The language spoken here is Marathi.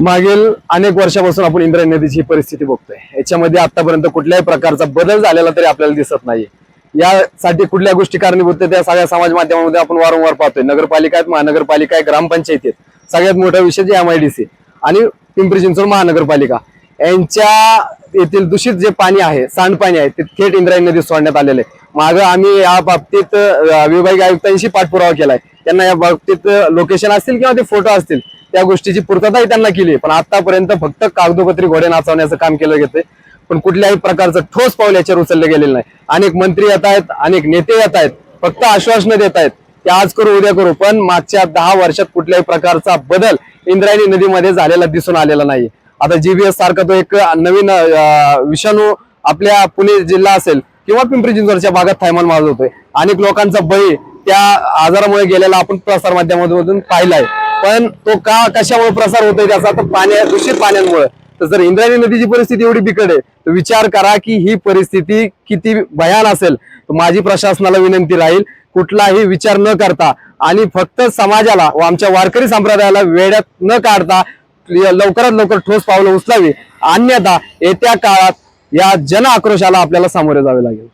मागील अनेक वर्षापासून आपण इंद्रायणी नदीची ही परिस्थिती बघतोय. याच्यामध्ये आतापर्यंत कुठल्याही प्रकारचा बदल झालेला तरी आपल्याला दिसत नाही यासाठी कुठल्या गोष्टी कारणीभूत त्या सगळ्या समाज माध्यमामध्ये आपण वारंवार पाहतोय. नगरपालिका आहेत महानगरपालिका आहे ग्रामपंचायत आहेत. सगळ्यात मोठा विषय जे एम आय डी सी आणि पिंपरी चिंचवड महानगरपालिका. यांच्या येथील दूषित जे पाणी आहे सांडपाणी आहे ते थेट इंद्रायणी नदीत सोडण्यात आलेले मागं आम्ही या बाबतीत विभागीय आयुक्तांशी पाठपुरावा केलाय. त्यांना या बाबतीत लोकेशन असतील किंवा ते फोटो असतील त्या गोष्टीची पूर्तताही त्यांना केली पण आतापर्यंत फक्त कागदोपत्री घोडे नाचवण्याचं काम केलं गेलं पण कुठल्याही प्रकारचं ठोस पाऊल याच्यावर उचललं गेलेलं नाही. अनेक मंत्री येत आहेत अनेक नेते येत आहेत फक्त आश्वासनं देत आहेत ते आज करू उद्या करू पण मागच्या दहा वर्षात कुठल्याही प्रकारचा बदल इंद्रायणी नदीमध्ये झालेला दिसून आलेला नाही आता जीबीएस सारखा तो एक नवीन विषाणू आपल्या पुणे जिल्हा असेल किंवा पिंपरी चिंचवडच्या भागात थैमान माजवतोय अनेक लोकांचा बळी त्या आजारामुळे गेलेला आपण प्रसार माध्यमातून पाहिलाय. पण तो का कशामुळे प्रसार होतोय त्याचा तर पाण्या दूषित पाण्यामुळे. तर जर इंद्रायणी नदीची परिस्थिती एवढी बिकट आहे तर विचार करा की ही परिस्थिती किती भयान असेल. तर माझी प्रशासनाला विनंती राहील कुठलाही विचार न करता आणि फक्त समाजाला व आमच्या वारकरी संप्रदायाला वेड्यात न काढता लवकरात लवकर ठोस पावलं उचलावी. अन्यथा येत्या काळात या जन आक्रोशाला आपल्याला सामोरे जावे लागेल.